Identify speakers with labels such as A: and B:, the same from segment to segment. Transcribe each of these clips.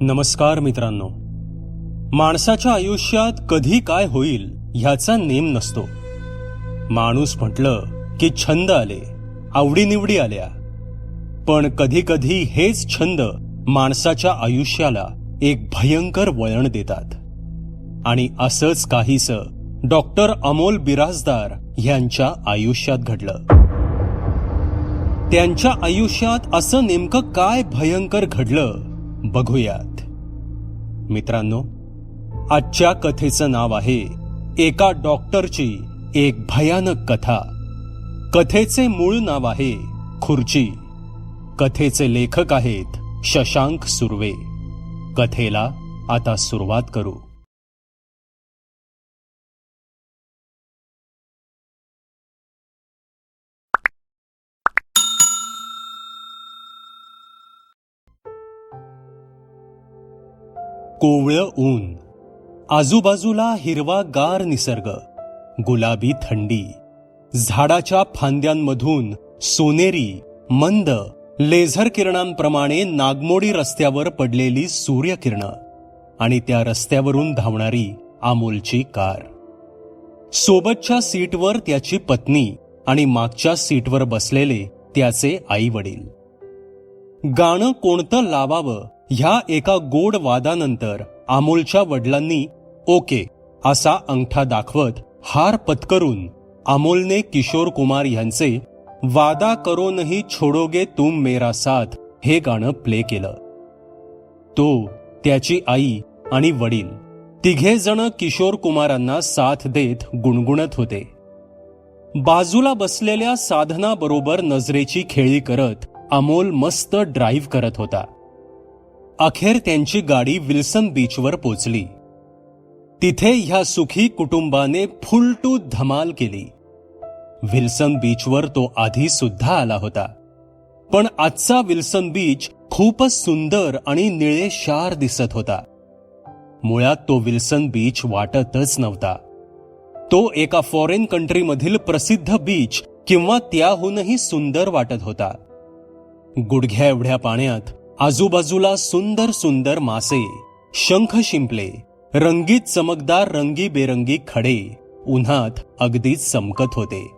A: नमस्कार मित्रांनो. माणसाच्या आयुष्यात कधी काय होईल ह्याचा नेम नसतो. माणूस म्हटलं की छंद आले आवडीनिवडी आल्या. पण कधी कधी हेच छंद माणसाच्या आयुष्याला एक भयंकर वळण देतात. आणि असंच काहीस डॉक्टर अमोल बिराजदार यांच्या आयुष्यात घडलं. त्यांच्या आयुष्यात असं नेमकं काय भयंकर घडलं बघूयात. मित्रांनो आजच्या कथेचं नाव आहे एका डॉक्टरची एक भयानक कथा. कथेचे मूळ नाव आहे खुर्ची. कथेचे लेखक आहेत शशांक सुर्वे. कथेला आता सुरुवात करू. कोवळं ऊन. आजूबाजूला हिरवा गार निसर्ग गुलाबी थंडी झाडाच्या फांद्यांमधून सोनेरी मंद लेझर किरणांप्रमाणे नागमोडी रस्त्यावर पडलेली सूर्यकिरणं आणि त्या रस्त्यावरून धावणारी अमोलची कार. सोबतच्या सीटवर त्याची पत्नी आणि मागच्या सीटवर बसलेले त्याचे आई वडील गाणं कोणतं लावावं ह्या एका गोड वादानंतर अमोलच्या वडिलांनी ओके असा अंगठा दाखवत हार पत्करून अमोलने किशोर कुमार यांचे वादा करो नहीं छोडोगे तुम मेरा साथ हे गाणं प्ले केलं. तो त्याची आई आणि वडील तिघे जण किशोर कुमारांना साथ देत गुणगुणत होते. बाजूला बसलेल्या साधनाबरोबर नजरेची खेळी करत अमोल मस्त ड्राईव्ह करत होता. अखेर त्यांची गाडी विल्सन बीचवर पोचली. तिथे ह्या सुखी कुटुंबाने फुल टू धमाल केली. विल्सन बीचवर तो आधी सुद्धा आला होता. पण आजचा विल्सन बीच खूपच सुंदर आणि निळेशार दिसत होता. मुळात तो विल्सन बीच वाटतच नव्हता. तो एका फॉरेन कंट्रीमधील प्रसिद्ध बीच किंवा त्याहूनही सुंदर वाटत होता. गुडघ्या एवढ्या पाण्यात आजूबाजूला सुंदर सुंदर मासे शंख शिंपले रंगीत चमकदार रंगीबेरंगी खडे उन्हात अगदीच चमकत होते.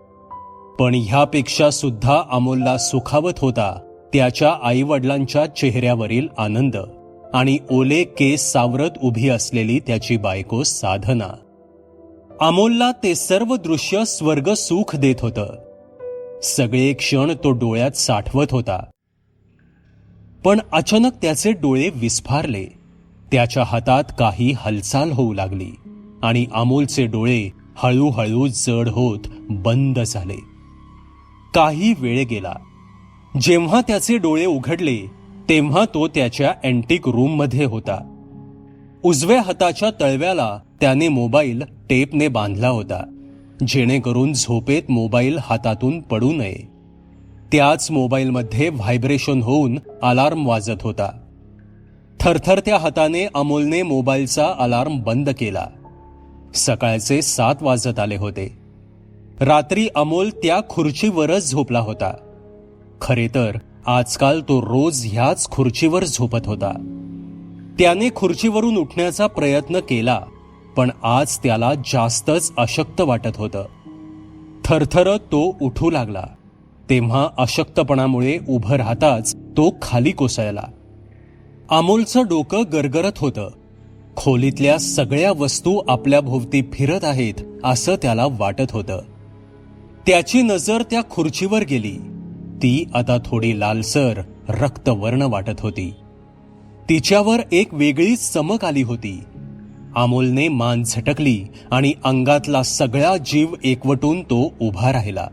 A: पण ह्यापेक्षा सुद्धा अमोलला सुखावत होता त्याच्या आईवडिलांच्या चेहऱ्यावरील आनंद आणि ओले केस सावरत उभी असलेली त्याची बायको साधना. अमोलला ते सर्व दृश्य स्वर्ग सुख देत होतं. सगळे क्षण तो डोळ्यात साठवत होता. पण अचानक त्याचे डोळे विस्फारले. त्याच्या हातात काही हालचाल होऊ लागली आणि अमोलचे डोळे हळूहळू जड होत बंद झाले. काही वेळ गेला. जेव्हा त्याचे डोळे उघडले तेव्हा तो त्याच्या अँटिक रूममध्ये होता. उजव्या हाताच्या तळव्याला त्याने मोबाईल टेपने बांधला होता जेणेकरून झोपेत मोबाईल हातातून पडू नये. त्याच मोबाईलमध्ये व्हायब्रेशन होऊन अलार्म वाजत होता. थरथरत्या हाताने अमोलने मोबाईलचा अलार्म बंद केला. सकाळचे सात वाजत आले होते. रात्री अमोल त्या खुर्चीवरच झोपला होता. खरे तर आजकाल तो रोज ह्याच खुर्चीवर झोपत होता. त्याने खुर्चीवरून उठण्याचा प्रयत्न केला पण आज त्याला जास्तच अशक्त वाटत होतं. थरथरत तो उठू लागला. तेव्हा अशक्तपणामुळे उभं राहताच तो खाली कोसळला. अमोलचं डोकं गरगरत होतं. खोलीतल्या सगळ्या वस्तू आपल्या भोवती फिरत आहेत असं त्याला वाटत होतं. त्याची नजर त्या खुर्चीवर गेली. ती आता थोडी लालसर रक्तवर्ण वाटत होती. तिच्यावर एक वेगळीच चमक आली होती. अमोलने मान झटकली आणि अंगातला सगळा जीव एकवटून तो उभा राहिला.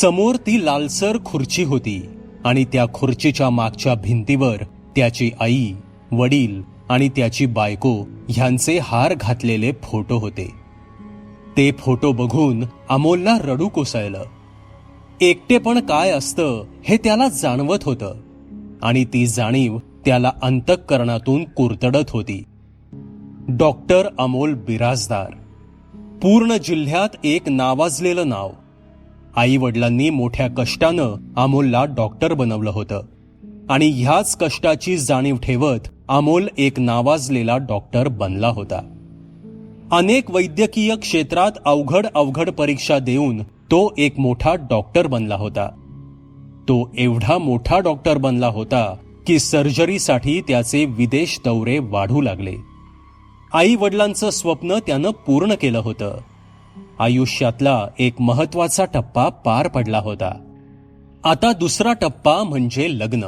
A: समोर ती लालसर खुर्ची होती आणि त्या खुर्चीच्या मागच्या भिंतीवर त्याची आई वडील आणि त्याची बायको ह्यांचे हार घातलेले फोटो होते. ते फोटो बघून अमोलला रडू कोसळलं. एकटेपण काय असतं हे त्याला जाणवत होतं आणि ती जाणीव त्याला अंतःकरणातून कुरतडत होती. डॉक्टर अमोल बिराजदार. पूर्ण जिल्ह्यात एक नावाजलेलं नाव. आई वडिलांनी मोठ्या कष्टानं अमोलला डॉक्टर बनवलं होतं. आणि ह्याच कष्टाची जाणीव ठेवत अमोल एक नावाजलेला डॉक्टर बनला होता. अनेक वैद्यकीय क्षेत्रात अवघड अवघड परीक्षा देऊन तो एक मोठा डॉक्टर बनला होता. तो एवढा मोठा डॉक्टर बनला होता की सर्जरीसाठी त्याचे विदेश दौरे वाढू लागले. आई वडिलांचं स्वप्न त्यानं पूर्ण केलं होतं. आयुष्यातला एक महत्त्वाचा टप्पा पार पडला होता. आता दुसरा टप्पा म्हणजे लग्न.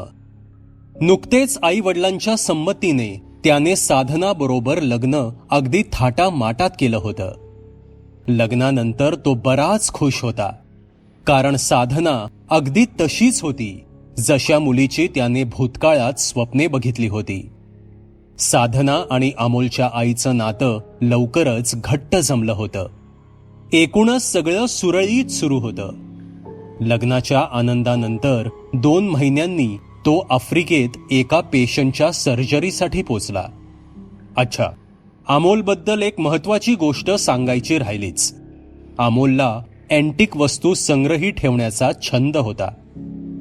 A: नुकतेच आई वडिलांच्या संमतीने त्याने साधनाबरोबर लग्न अगदी थाटा माटात केलं होतं. लग्नानंतर तो बराच खुश होता. कारण साधना अगदी तशीच होती जशा मुलीची त्याने भूतकाळात स्वप्ने बघितली होती. साधना आणि अमोलच्या आईचं नातं लवकरच घट्ट जमलं होतं. एकूणच सगळं सुरळीत सुरू होतं. लग्नाच्या आनंदानंतर दोन महिन्यांनी तो आफ्रिकेत एका पेशंटच्या सर्जरीसाठी पोचला. अच्छा अमोलबद्दल एक महत्वाची गोष्ट सांगायची राहिलीच. अमोलला अँटिक वस्तू संग्रही ठेवण्याचा छंद होता.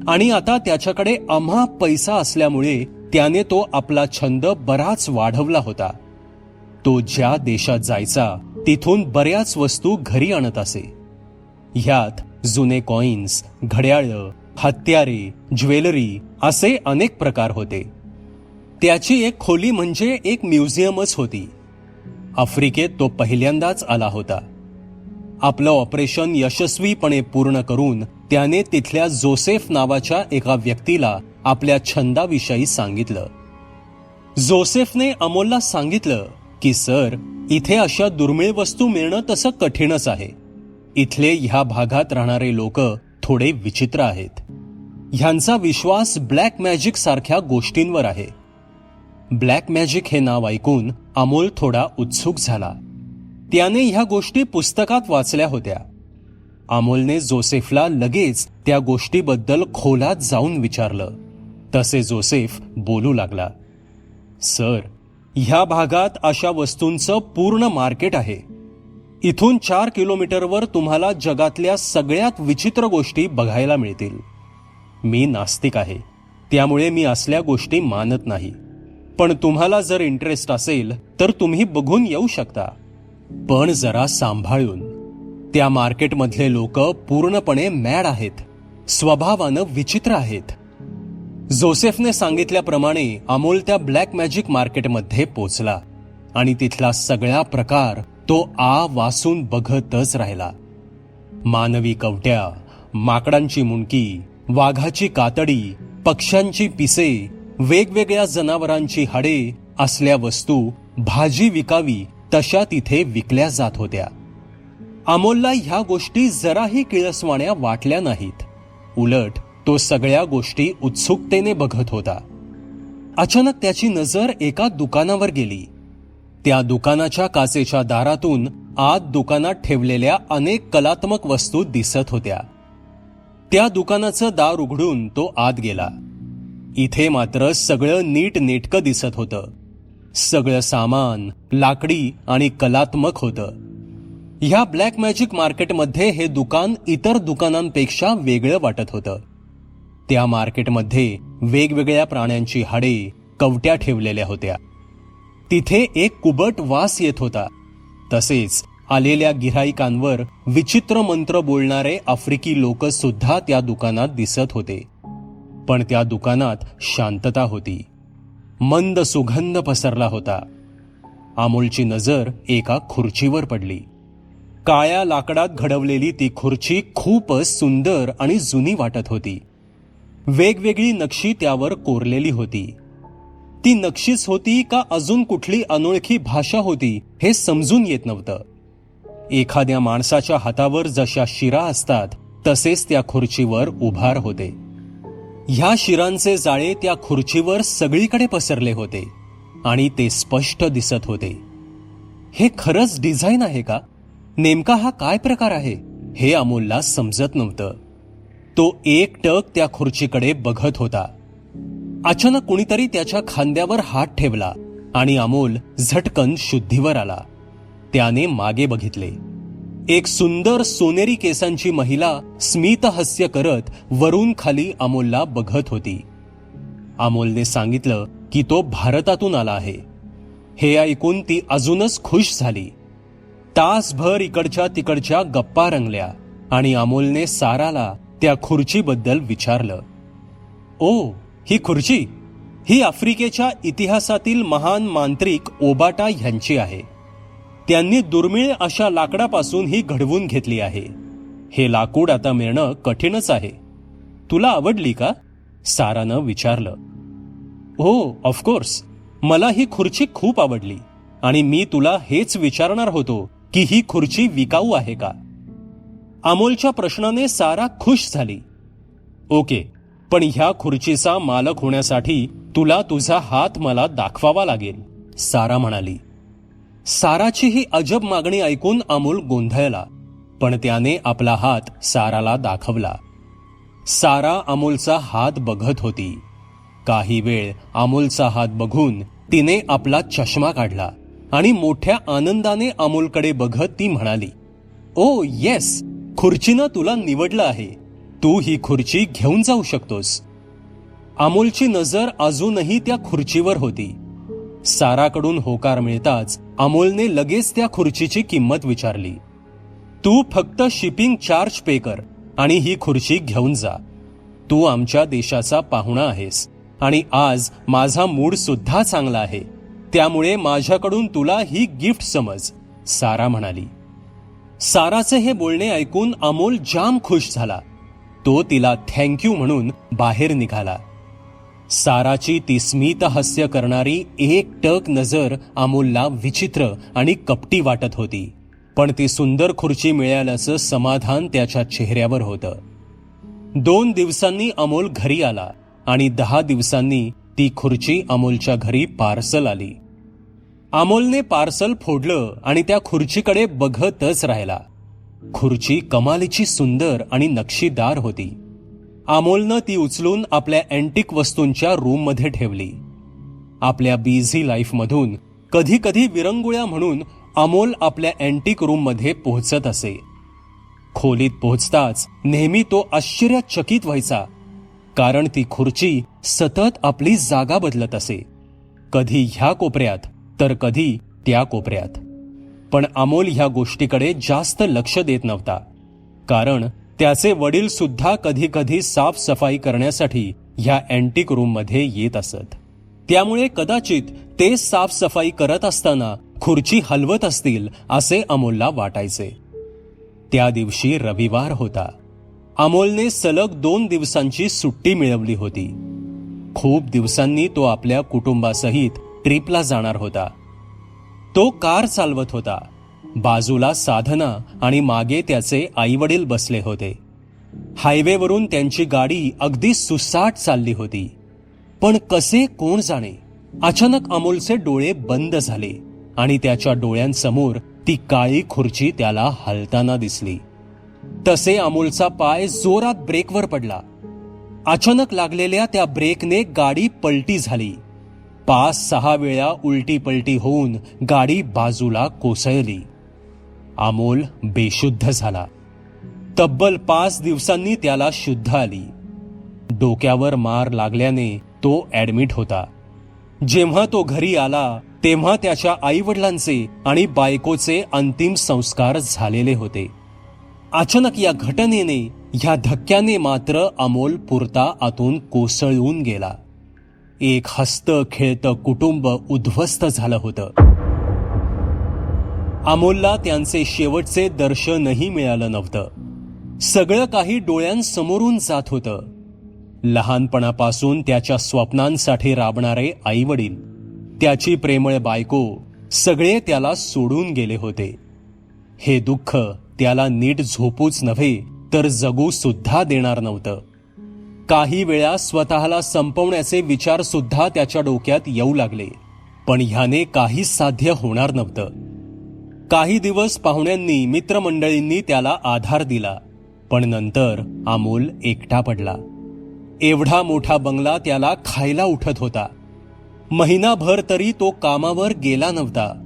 A: आणि आता त्याच्याकडे अम्हा पैसा असल्यामुळे त्याने तो आपला छंद बराच वाढवला होता. तो ज्या देशात जायचा तिथून बऱ्याच वस्तू घरी आणत असे. ह्यात जुने कॉइन्स घड्याळं हत्यारे ज्वेलरी असे अनेक प्रकार होते. त्याची एक खोली म्हणजे एक म्युझियमच होती. आफ्रिकेत तो पहिल्यांदाच आला होता. आपलं ऑपरेशन यशस्वीपणे पूर्ण करून त्याने तिथल्या जोसेफ नावाच्या एका व्यक्तीला आपल्या छंदाविषयी सांगितलं. जोसेफने अमोलला सांगितलं की सर इथे अशा दुर्मिळ वस्तू मिळणं तसं कठीणच आहे. इथले ह्या भागात राहणारे लोक थोडे विचित्र आहेत. ह्यांचा विश्वास ब्लॅक मॅजिक सारख्या गोष्टींवर आहे. ब्लॅक मॅजिक हे नाव ऐकून अमोल थोडा उत्सुक झाला. त्याने ह्या गोष्टी पुस्तकात वाचल्या होत्या. अमोलने जोसेफला लगेच त्या गोष्टीबद्दल खोलात जाऊन विचारलं. तसे जोसेफ बोलू लागला. सर ह्या भागात अशा वस्तूंचं पूर्ण मार्केट आहे. इथून चार किलोमीटरवर तुम्हाला जगातल्या सगळ्यात विचित्र गोष्टी बघायला मिळतील. मी नास्तिक आहे. त्यामुळे मी असल्या गोष्टी मानत नाही. पण तुम्हाला जर इंटरेस्ट असेल तर तुम्ही बघून येऊ शकता. पण जरा सांभाळून. त्या मार्केटमधले लोक पूर्णपणे मॅड आहेत. स्वभावानं विचित्र आहेत. जोसेफने सांगितल्याप्रमाणे अमोल त्या ब्लॅक मॅजिक मार्केटमध्ये पोचला आणि तिथला सगळा प्रकार तो आ वासून बघतच राहिला. मानवी कवट्या माकडांची मुंडकी वाघाची कातडी पक्ष्यांची पिसे वेगवेगळ्या जनावरांची हाडे असल्या वस्तू भाजी विकावी तशा तिथे विकल्या जात होत्या. अमोलला ह्या गोष्टी जराही किळसवाण्या वाटल्या नाहीत. उलट तो सगळ्या गोष्टी उत्सुकतेने बघत होता. अचानक त्याची नजर एका दुकानावर गेली. त्या दुकानाच्या काचेच्या दारातून आत दुकानात ठेवलेल्या अनेक कलात्मक वस्तू दिसत होत्या. त्या दुकानाचं दार उघडून तो आत गेला. इथे मात्र सगळं नीट नेटकं दिसत होतं. सगळं सामान लाकडी आणि कलात्मक होतं. ह्या ब्लॅक मॅजिक मार्केटमध्ये हे दुकान इतर दुकानांपेक्षा वेगळं वाटत होतं. त्या मार्केटमध्ये वेगवेगळ्या प्राण्यांची हाडे कवट्या ठेवलेल्या होत्या. तिथे एक कुबट वास येत होता. तसेच आलेल्या गिराईकांवर विचित्र मंत्र बोलणारे आफ्रिकी लोक सुद्धा त्या दुकानात दिसत होते. पण त्या दुकानात शांतता होती. मंद सुगंध पसरला होता. अमोलची नजर एका खुर्चीवर पडली. काळ्या लाकडात घडवलेली ती खुर्ची खूपच सुंदर आणि जुनी वाटत होती. वेगवेगळी नक्षी त्यावर कोरलेली होती. ती नक्षीच होती का अजून कुठली अनोळखी भाषा होती हे समजून येत नव्हतं. एखाद्या माणसाच्या हातावर जशा शिरा असतात तसेच त्या खुर्चीवर उभार होते. ह्या शिरांचे जाळे त्या खुर्चीवर सगळीकडे पसरले होते आणि ते स्पष्ट दिसत होते. हे खरंच डिझाईन आहे का? नेमका हा काय प्रकार आहे? हे अमोलला समजत नव्हतं. तो एक टक त्या खुर्चीकडे बघत होता. अचानक कुणीतरी त्याच्या खांद्यावर हात ठेवला आणि अमोल झटकन शुद्धीवर आला. त्याने मागे बघितले. एक सुंदर सोनेरी केसांची महिला स्मित हास्य करत वरून खाली अमोलला बघत होती. अमोलने सांगितलं की तो भारतातून आला आहे. हे ऐकून ती अजूनच खुश झाली. तासभर इकडच्या तिकडच्या गप्पा रंगल्या आणि अमोलने साराला त्या खुर्चीबद्दल विचारलं. ओ ही खुर्ची? ही आफ्रिकेच्या इतिहासातील महान मांत्रिक ओबाटा ह्यांची आहे. त्यांनी दुर्मिळ अशा लाकडापासून ही घडवून घेतली आहे. हे लाकूड आता मिळणं कठीणच आहे. तुला आवडली का? सारानं विचारलं. हो ऑफकोर्स मला ही खुर्ची खूप आवडली आणि मी तुला हेच विचारणार होतो की ही खुर्ची विकाऊ आहे का? अमोलच्या प्रश्नाने सारा खुश झाली. ओके पण ह्या खुर्चीचा मालक होण्यासाठी तुला तुझा हात मला दाखवावा लागेल सारा म्हणाली. साराची ही अजब मागणी ऐकून अमोल गोंधळला पण त्याने आपला हात साराला दाखवला. सारा अमोलचा हात बघत होती. काही वेळ अमोलचा हात बघून तिने आपला चष्मा काढला आणि मोठ्या आनंदाने अमोलकडे बघत ती म्हणाली ओ येस खुर्चीनं तुला निवडलं आहे. तू ही खुर्ची घेऊन जाऊ शकतोस. अमोलची नजर अजूनही त्या खुर्चीवर होती. साराकडून होकार मिळताच अमोलने लगेच त्या खुर्चीची किंमत विचारली. तू फक्त शिपिंग चार्ज पे कर आणि ही खुर्ची घेऊन जा. तू आमच्या देशाचा पाहुणा आहेस आणि आज माझा मूड सुद्धा चांगला आहे. त्यामुळे माझ्याकडून तुला ही गिफ्ट समज सारा म्हणाली. साराचे हे बोलणे ऐकून अमोल जाम खुश झाला. तो तिला थँक्यू म्हणून बाहेर निघाला. साराची ती स्मित हास्य करणारी एक टक नजर अमोलला विचित्र आणि कपटी वाटत होती. पण ती सुंदर खुर्ची मिळाल्याचं समाधान त्याच्या चेहऱ्यावर होतं. दोन दिवसांनी अमोल घरी आला आणि दहा दिवसांनी ती खुर्ची अमोलच्या घरी पार्सल आली. अमोलने पार्सल फोडलं आणि त्या खुर्चीकडे बघतच राहिला. खुर्ची कमालीची सुंदर आणि नक्षीदार होती. अमोलनं ती उचलून आपल्या अँटिक वस्तूंच्या रूममध्ये ठेवली. आपल्या बिझी लाईफमधून कधी कधी विरंगुळ्या म्हणून अमोल आपल्या अँटिक रूममध्ये पोहोचत असे. खोलीत पोहोचताच नेहमी तो आश्चर्यचकित व्हायचा कारण ती खुर्ची सतत आपली जागा बदलत असे. कधी ह्या कोपऱ्यात तर कधी त्या कोपऱ्यात. पण अमोल ह्या गोष्टीकडे जास्त लक्ष देत नव्हता. कारण त्याचे वडील सुद्धा कधी कधी साफसफाई करण्यासाठी ह्या अँटिक रूममध्ये येत असत. त्यामुळे कदाचित ते साफसफाई करत असताना खुर्ची हलवत असतील असे अमोलला वाटायचे. त्या दिवशी रविवार होता. अमोलने सलग दोन दिवसांची सुट्टी मिळवली होती. खूप दिवसांनी तो आपल्या कुटुंबासहित ट्रिपला जाणार होता. तो कार चालवत होता. बाजूला साधना आणि मागे त्याचे आईवडील बसले होते. हायवेवरून त्यांची गाडी अगदी सुसाट चालली होती. पण कसे कोण जाणे? अचानक अमोलचे डोळे बंद झाले आणि त्याच्या डोळ्यांसमोर ती काळी खुर्ची त्याला हलताना दिसली. तसे अमोलचा पाय जोरात ब्रेकवर पडला. अचानक लागलेल्या त्या ब्रेकने गाडी पलटी झाली. पाच सहा वेळा उलटी पलटी होऊन गाडी बाजूला कोसळली. अमोल बेशुद्ध झाला. तब्बल पाच दिवसांनी त्याला शुद्ध आली. डोक्यावर मार लागल्याने तो ऍडमिट होता. जेव्हा तो घरी आला तेव्हा त्याच्या आईवडिलांचे आणि बायकोचे अंतिम संस्कार झालेले होते. अचानक या घटनेने ह्या धक्क्याने मात्र अमोल पुरता आतून कोसळून गेला. एक हस्त खेळतं कुटुंब उद्ध्वस्त झालं होतं. अमोलला त्यांचे शेवटचे दर्शनही मिळालं नव्हतं. सगळं काही डोळ्यांसमोरून जात होतं. लहानपणापासून त्याच्या स्वप्नांसाठी राबणारे आई वडील त्याची प्रेमळ बायको सगळे त्याला सोडून गेले होते. हे दुःख त्याला नीट झोपूच नव्हे तर जगू सुद्धा देणार नव्हतं. काही वेळा स्वतःला संपवण्याचे विचार सुद्धा त्याच्या डोक्यात येऊ लागले. पण ह्याने काहीच साध्य होणार नव्हतं. काही दिवस पाहुण्यांनी मित्रमंडळींनी त्याला आधार दिला. पण नंतर अमोल एकटा पडला. एवढा मोठा बंगला त्याला खायला उठत होता. महिनाभर तरी तो कामावर गेला नव्हता.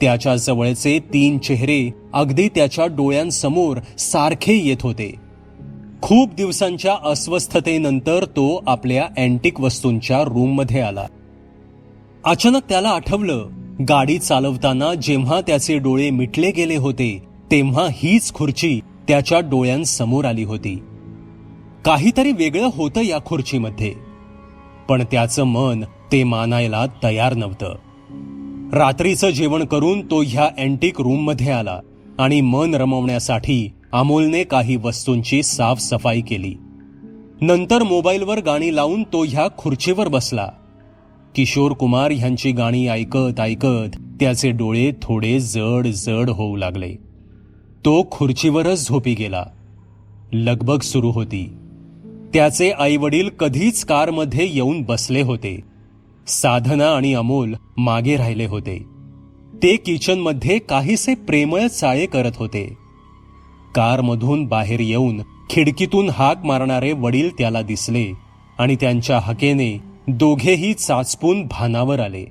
A: त्याच्या जवळचे तीन चेहरे अगदी त्याच्या डोळ्यांसमोर सारखे येत होते. खूप दिवसांच्या अस्वस्थतेनंतर तो आपल्या अँटिक वस्तूंच्या रूममध्ये आला. अचानक त्याला आठवलं गाडी चालवताना जेव्हा त्याचे डोळे मिटले गेले होते तेव्हा हीच खुर्ची त्याच्या डोळ्यांसमोर आली होती. काहीतरी वेगळं होतं या खुर्चीमध्ये पण त्याचं मन ते मानायला तयार नव्हतं. रात्रीचं जेवण करून तो ह्या अँटिक रूममध्ये आला आणि मन रमवण्यासाठी अमोलने काही वस्तूंची साफसफाई केली. नंतर मोबाईलवर गाणी लावून तो ह्या खुर्चीवर बसला. किशोर कुमार ह्यांची गाणी ऐकत ऐकत त्याचे डोळे थोडे जड जड होऊ लागले. तो खुर्चीवरच झोपी गेला. लगबग सुरू होती. त्याचे आईवडील कधीच कारमध्ये येऊन बसले होते. साधना आणि अमोल मागे राहिले होते. ते किचनमध्ये काहीसे प्रेमळ चाळे करत होते. कारमधून बाहेर येऊन खिडकीतून हाक मारणारे वडील त्याला दिसले आणि त्यांच्या हकेने दोघेही चाचपून भानावर आले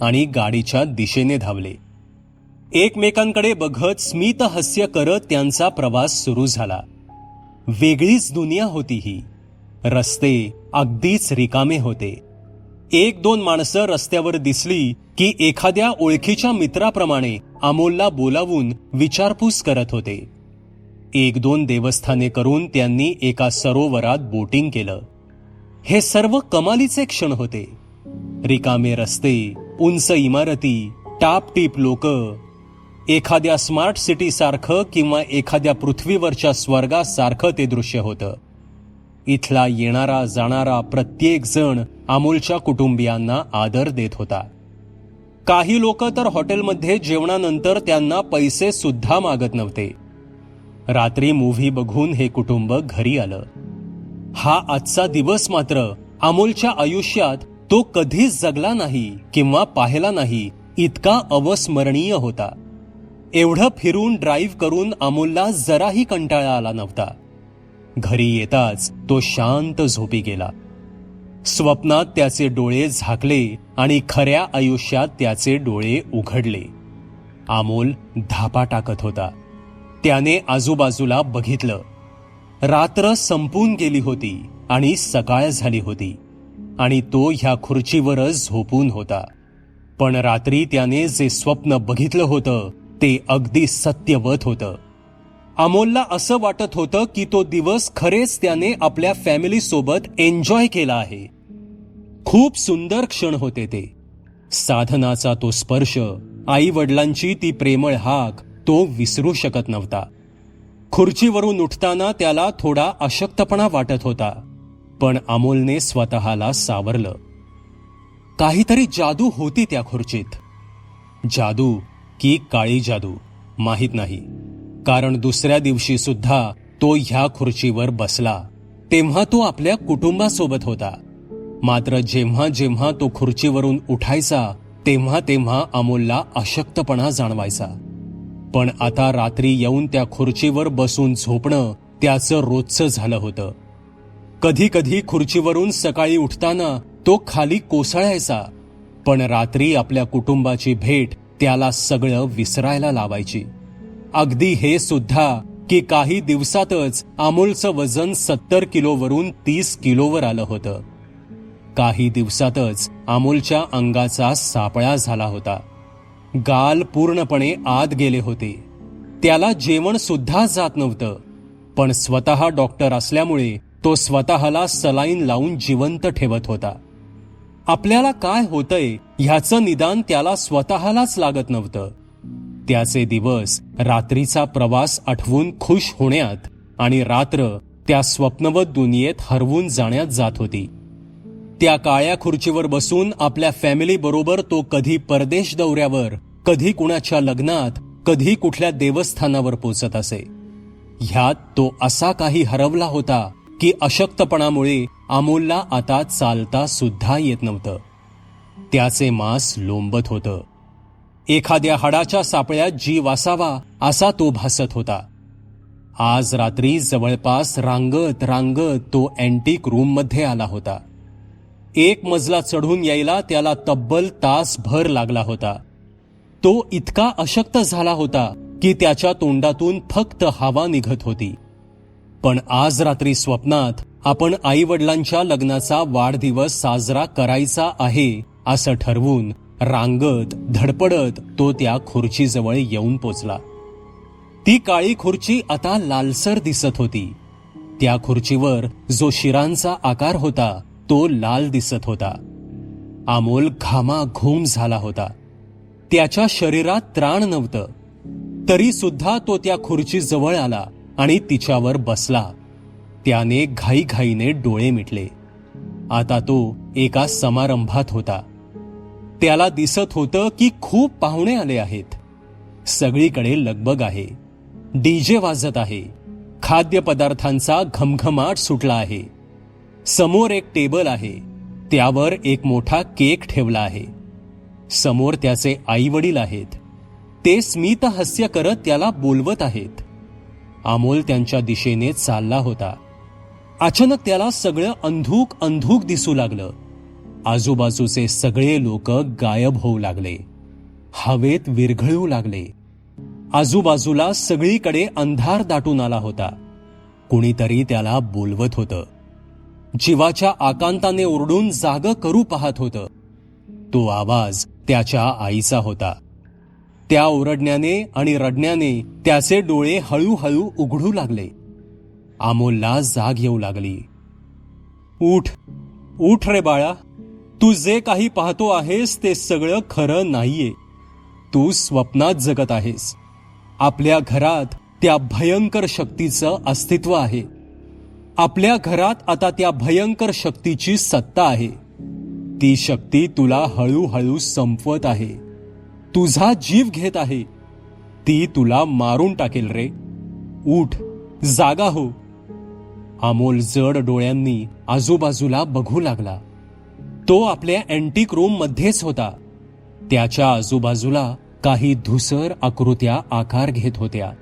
A: आणि गाडीच्या दिशेने धावले. एकमेकांकडे बघत स्मितहस्य करत त्यांचा प्रवास सुरू झाला. वेगळीच दुनिया होती ही. रस्ते अगदीच रिकामे होते. एक दोन माणसं रस्त्यावर दिसली की एखाद्या ओळखीच्या मित्राप्रमाणे अमोलला बोलावून विचारपूस करत होते. एक दोन देवस्थाने करून त्यांनी एका सरोवरात बोटिंग केलं. हे सर्व कमालीचे क्षण होते. रिकामे रस्ते उंच इमारती टापटीप लोक एखाद्या स्मार्ट सिटी सारखं किंवा एखाद्या पृथ्वीवरच्या स्वर्गासारखं ते दृश्य होतं. इथला येणारा जाणारा प्रत्येक जण अमोलच्या कुटुंबियांना आदर देत होता. काही लोक तर हॉटेलमध्ये जेवणानंतर त्यांना पैसे सुद्धा मागत नव्हते. रात्री मूव्ही बघून हे कुटुंब घरी आलं. हा आजचा दिवस मात्र अमोलच्या आयुष्यात तो कधीच जगला नाही किंवा पाहिला नाही इतका अवस्मरणीय होता. एवढं फिरून ड्राईव्ह करून अमोलला जराही कंटाळा आला नव्हता. घरी येताच तो शांत झोपी गेला. स्वप्नात त्याचे डोळे झाकले आणि खऱ्या आयुष्यात त्याचे डोळे उघडले. अमोल धापा टाकत होता. त्याने आजूबाजूला बघितलं. रात्र संपून गेली होती आणि सकाळ झाली होती आणि तो ह्या खुर्चीवरच झोपून होता. पण रात्री त्याने जे स्वप्न बघितलं होतं ते अगदी सत्यवत होतं. अमोलला असं वाटत होतं की तो दिवस खरेच त्याने आपल्या फॅमिलीसोबत एन्जॉय केला आहे. खूप सुंदर क्षण होते ते. साधनाचा तो स्पर्श आई वडिलांची ती प्रेमळ हाक तो विसरू शकत नव्हता. खुर्चीवरून उठताना त्याला थोडा अशक्तपणा वाटत होता पण अमोलने स्वतःला सावरलं. काहीतरी जादू होती त्या खुर्चीत. जादू की काळी जादू माहीत नाही. कारण दुसऱ्या दिवशी सुद्धा तो ह्या खुर्चीवर बसला. तेव्हा तो आपल्या कुटुंबासोबत होता. मात्र जेव्हा जेव्हा तो खुर्चीवरून उठायचा तेव्हा तेव्हा अमोलला अशक्तपणा जाणवायचा. पण आता रात्री येऊन त्या खुर्चीवर बसून झोपणं त्याचं रोजचं झालं होतं. कधी कधी खुर्चीवरून सकाळी उठताना तो खाली कोसळायचा पण रात्री आपल्या कुटुंबाची भेट त्याला सगळं विसरायला लावायची. अगदी हे सुद्धा की काही दिवसातच अमोलचं वजन सत्तर किलोवरून तीस किलोवर आलं होतं. काही दिवसातच अमोलच्या अंगाचा सापळा झाला होता. गाल पूर्णपणे आत गेले होते. त्याला जेवण सुद्धा जात नव्हतं. पण स्वतः डॉक्टर असल्यामुळे तो स्वतःला सलाईन लावून जिवंत ठेवत होता. आपल्याला काय होतंय ह्याचं निदान त्याला स्वतःलाच लागत नव्हतं. त्याचे दिवस रात्रीचा प्रवास आठवून खुश होण्यात आणि रात्र त्या स्वप्नवत दुनियेत हरवून जाण्यात जात होती. त्या काळ्या खुर्चीवर बसून आपल्या फॅमिली बरोबर तो कधी परदेश दौऱ्यावर कधी कुणाच्या लग्नात कधी कुठल्या देवस्थानावर पोचत असे. ह्यात तो असा काही हरवला होता की अशक्तपणामुळे अमोलला आता चालता सुद्धा येत नव्हतं. त्याचे मांस लोंबत होतं. एखाद्या हाडाच्या सापळ्यात जीव असावा असा तो भासत होता. आज रात्री जवळपास रांगत रांगत तो अँटिक रूममध्ये आला होता. एक मजला चढून यायला त्याला तब्बल तासभर लागला होता. तो इतका अशक्त झाला होता की त्याच्या तोंडातून फक्त हवा निघत होती. पण आज रात्री स्वप्नात आपण आई वडिलांच्या लग्नाचा वाढदिवस साजरा करायचा आहे असं ठरवून रांगत धडपडत तो त्या खुर्चीजवळ येऊन पोचला. ती काळी खुर्ची आता लालसर दिसत होती. त्या खुर्चीवर जो शिरांचा आकार होता तो लाल दिसत होता. अमोल घामाघूम झाला होता. त्याच्या शरीरात त्राण नव्हतं. तरी सुद्धा तो त्या खुर्ची जवळ आला आणि तिच्यावर बसला. त्याने घाईघाईने डोळे मिटले. आता तो एका समारंभात होता. त्याला दिसत होतं की खूप पाहुणे आले आहेत. सगळीकडे लगबग आहे. डीजे वाजत आहे. खाद्यपदार्थांचा घमघमाट सुटला आहे. समोर एक टेबल आहे. त्यावर एक मोठा केक ठेवला आहे. समोर त्याचे आई वडील आहेत. ते स्मित हास्य करत त्याला बोलवत आहेत. अमोल त्यांच्या दिशेने चालला होता. अचानक त्याला सगळं अंधूक अंधूक दिसू लागलं. आजूबाजूचे सगळे लोक गायब होऊ लागले. हवेत विरघळू लागले. आजूबाजूला सगळीकडे अंधार दाटून आला होता. कुणीतरी त्याला बोलवत होतं. जीवाच्या आकांताने ओरडून जाग करू पाहत होतं. तो आवाज त्याच्या आईचा होता. त्या ओरडण्याने आणि रडण्याने त्याचे डोळे हळूहळू उघडू लागले. आमोलला जाग येऊ लागली. उठ उठ रे बाळा. तू जे काही पाहतो आहेस ते सगळं खरं नाहीये. तू स्वप्नात जगत आहेस. आपल्या घरात त्या भयंकर शक्तीचं अस्तित्व आहे. आपल्या घरात आता त्या भयंकर शक्तीची सत्ता आहे. ती शक्ती तुला हळूहळू संपवत आहे. तुझा जीव घेत आहे. ती तुला मारून टाकेल रे. उठ जागा हो. अमोल जड डोळ्यांनी आजूबाजूला बघू लागला. तो आपल्या अँटिक रूम मध्येच होता. त्याच्या आजूबाजूला काही धुसर आकृत्या आकार घेत होत्या.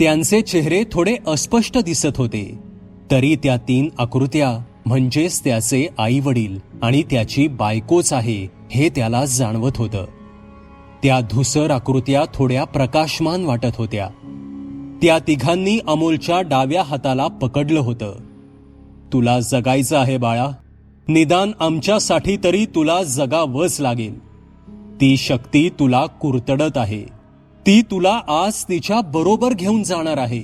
A: त्यांचे चेहरे थोडे अस्पष्ट दिसत होते. तरी त्या तीन आकृत्या म्हणजेच त्याचे आई वडील आणि त्याची बायकोच आहे हे त्याला जाणवत होतं. त्या धुसर आकृत्या थोड्या प्रकाशमान वाटत होत्या. त्या तिघांनी अमोलच्या डाव्या हाताला पकडलं होतं. तुला जगायचं आहे बाळा. निदान आमच्यासाठी तरी तुला जगावंच लागेल. ती शक्ती तुला कुरतडत आहे. ती तुला आज तिच्या बरोबर घेऊन जाणार आहे.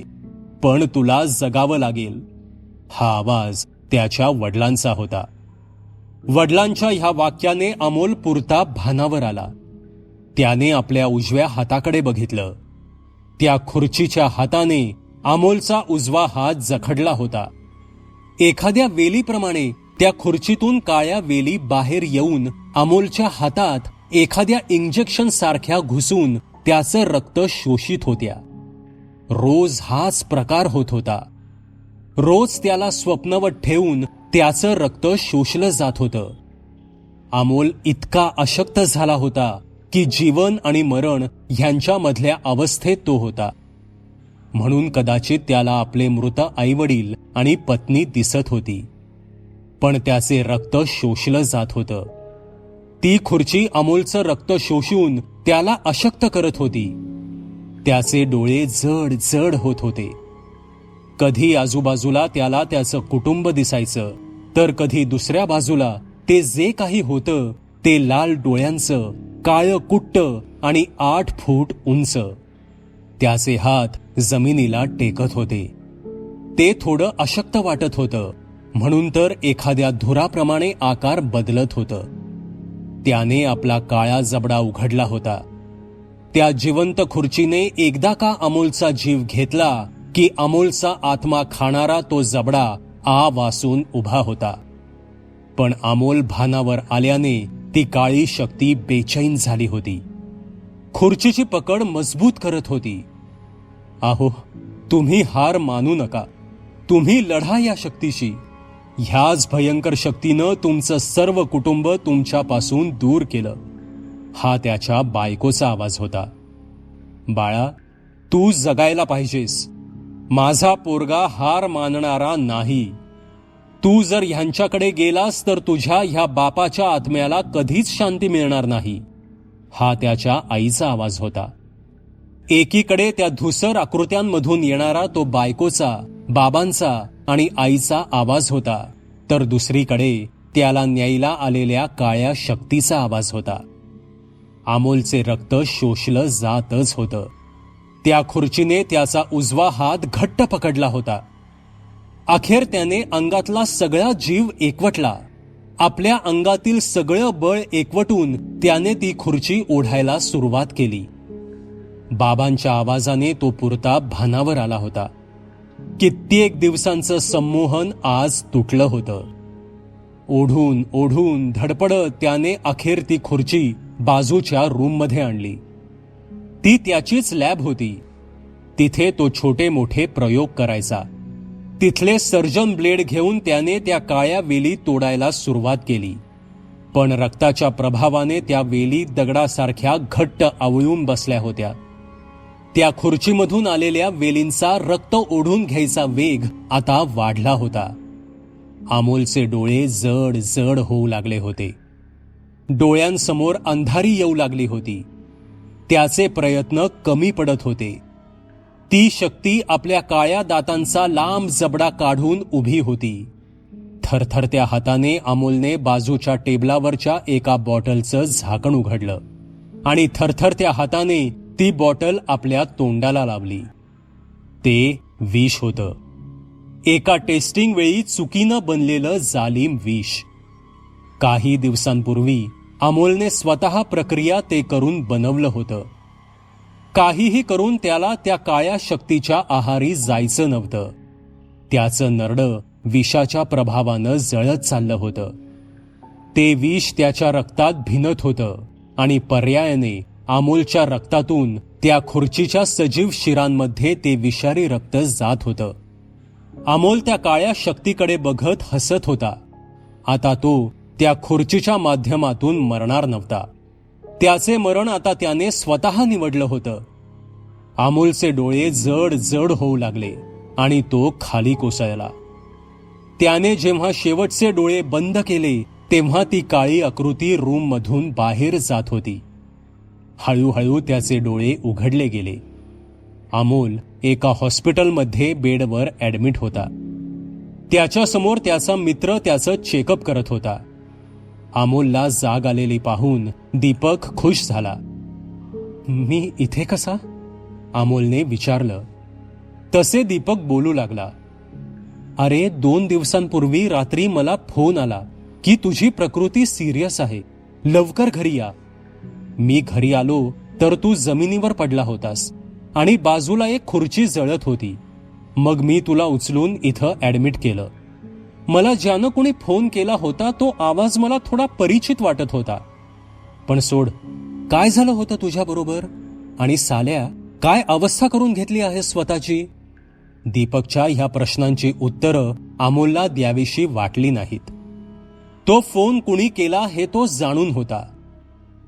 A: पण तुला जगावं लागेल. हा आवाज त्याच्या वडिलांचा होता. वडिलांच्या ह्या वाक्याने अमोल पुरता भानावर आला. त्याने आपल्या उजव्या हाताकडे बघितलं. त्या खुर्चीच्या हाताने अमोलचा उजवा हात जखडला होता. एखाद्या वेलीप्रमाणे त्या खुर्चीतून काळ्या वेली बाहेर येऊन अमोलच्या हातात एखाद्या इंजेक्शन सारख्या घुसून त्याचं रक्त शोषित होत्या. रोज हाच प्रकार होत होता. रोज त्याला स्वप्नवत ठेवून त्याचं रक्त शोषलं जात होतं. अमोल इतका अशक्त झाला होता की जीवन आणि मरण ह्यांच्यामधल्या अवस्थेत तो होता. म्हणून कदाचित त्याला आपले मृत आईवडील आणि पत्नी दिसत होती. पण त्याचे रक्त शोषलं जात होतं. ती खुर्ची अमोलचं रक्त शोषून त्याला अशक्त करत होती. त्याचे डोळे जड जड होत होते. कधी आजूबाजूला त्याला त्याचं कुटुंब दिसायचं तर कधी दुसऱ्या बाजूला ते जे काही होतं ते लाल डोळ्यांचं काळं कुट्ट आणि आठ फूट उंच. त्याचे हात जमिनीला टेकत होते. ते थोडं अशक्त वाटत होतं म्हणून तर एखाद्या धुराप्रमाणे आकार बदलत होतं. त्याने आपला काळा जबडा उघडला होता. त्या जिवंत खुर्चीने एकदा का अमोलचा जीव घेतला की अमोलचा आत्मा खाणारा तो जबडा आ वासून उभा होता. पण अमोल भानावर आल्याने ती काळी शक्ती बेचैन झाली होती. खुर्चीची पकड मजबूत करत होती. आहो तुम्ही हार मानू नका. तुम्ही लढा या शक्तीशी. ह्याच भयंकर शक्तीनं तुमचं सर्व कुटुंब तुमच्यापासून दूर केलं. हा त्याच्या बायकोचा आवाज होता. बाळा तू जगायला पाहिजेस. माझा पोरगा हार मानणारा नाही. तू जर ह्यांच्याकडे गेलास तर तुझ्या ह्या बापाच्या आत्म्याला कधीच शांती मिळणार नाही. हा त्याच्या आईचा आवाज होता. एकीकडे त्या धुसर आकृत्यांमधून येणारा तो बायकोचा बाबांचा आणि आईचा आवाज होता. तर दुसरीकडे त्याला न्यायला आलेल्या काळ्या शक्तीचा आवाज होता. अमोलचे रक्त शोषलं जातच होतं. त्या खुर्चीने त्याचा उजवा हात घट्ट पकडला होता. अखेर त्याने अंगातला सगळा जीव एकवटला. आपल्या अंगातील सगळं बळ एकवटून त्याने ती खुर्ची ओढायला सुरुवात केली. बाबांच्या आवाजाने तो पुरता भानावर आला होता. कित्येक दिवसांचं संमोहन आज तुटलं होतं. ओढून ओढून धडपडत त्याने अखेर ती खुर्ची बाजूच्या रूममध्ये आणली. ती त्याचीच लॅब होती. तिथे तो छोटे मोठे प्रयोग करायचा. तिथले सर्जन ब्लेड घेऊन त्याने त्या काळ्या वेली तोडायला सुरुवात केली. पण रक्ताच्या प्रभावाने त्या वेली दगडासारख्या घट्ट आवळून बसल्या होत्या. त्या खुर्चीमधून आलेल्या वेलींचा रक्त ओढून घ्यायचा वेग आता वाढला होता. अमोलचे डोळे जड जड होऊ लागले होते. डोळ्यांसमोर अंधारी येऊ लागली होती. त्याचे प्रयत्न कमी पडत होते. ती शक्ती आपल्या काळ्या दातांचा लांब जबडा काढून उभी होती. थरथरत्या हाताने अमोलने बाजूच्या टेबलावरच्या एका बॉटलचं झाकण उघडलं आणि थरथरत्या हाताने ती बॉटल आपल्या तोंडाला लावली. ते विष होतं. एका टेस्टिंग वेळी चुकीनं बनलेलं जालिम विष. काही दिवसांपूर्वी अमोलने स्वतः प्रक्रिया ते करून बनवलं होतं. काहीही करून त्याला त्या काळ्या शक्तीच्या आहारी जायचं नव्हतं. त्याचं नरडं विषाच्या प्रभावानं जळत चाललं होतं. ते विष त्याच्या रक्तात भिनत होतं आणि पर्यायाने अमोलच्या रक्तातून त्या खुर्चीच्या सजीव शिरांमध्ये ते विषारी रक्त जात होतं. अमोल त्या काळ्या शक्तीकडे बघत हसत होता. आता तो त्या खुर्चीच्या माध्यमातून मरणार नव्हता. त्याचे मरण आता त्याने स्वतः निवडलं होतं. अमोलचे डोळे जड जड होऊ लागले आणि तो खाली कोसळला. त्याने जेव्हा शेवटचे डोळे बंद केले तेव्हा ती काळी आकृती रूममधून बाहेर जात होती. हळूहळू त्याचे डोळे उघडले गेले. अमोल एका हॉस्पिटलमध्ये बेडवर ऍडमिट होता. त्याच्यासमोर त्याचा मित्र त्याचं चेकअप करत होता. अमोलला जाग आलेली पाहून दीपक खुश झाला. मी इथे कसा? अमोलने विचारलं. तसे दीपक बोलू लागला. अरे दोन दिवसांपूर्वी रात्री मला फोन आला की तुझी प्रकृती सिरियस आहे. लवकर घरी या. मी घरी आलो तर तू जमिनीवर पडला होतास आणि बाजूला एक खुर्ची जळत होती. मग मी तुला उचलून इथं ऍडमिट केलं. मला ज्यानं कोणी फोन केला होता तो आवाज मला थोडा परिचित वाटत होता. पण सोड काय झालं होतं तुझ्याबरोबर आणि साल्या काय अवस्था करून घेतली आहे स्वतःची? दीपकच्या ह्या प्रश्नांची उत्तरं अमोलला द्यावीशी वाटली नाहीत. तो फोन कुणी केला हे तो जाणून होता.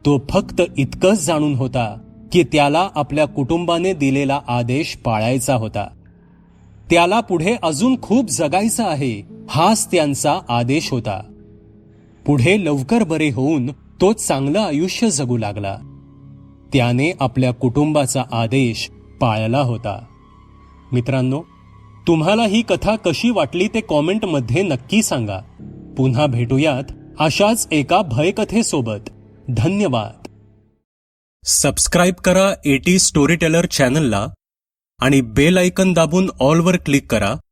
A: तो फक्त इतकंच जाणून होता की त्याला आपल्या कुटुंबाने दिलेला आदेश पाळायचा होता. त्याला पुढे अजून खूप जगायचं आहे. हाच त्यांचा आदेश होता. पुढे लवकर बरे होऊन तो चांगलं आयुष्य जगू लागला. त्याने आपल्या कुटुंबाचा आदेश पाळला होता. मित्रांनो तुम्हाला ही कथा कशी वाटली ते कॉमेंटमध्ये नक्की सांगा. पुन्हा भेटूयात अशाच एका भयकथेसोबत. धन्यवाद. सबस्क्राईब करा एटी स्टोरी टेलर चॅनलला आणि बेल आयकन दाबून ऑलवर क्लिक करा.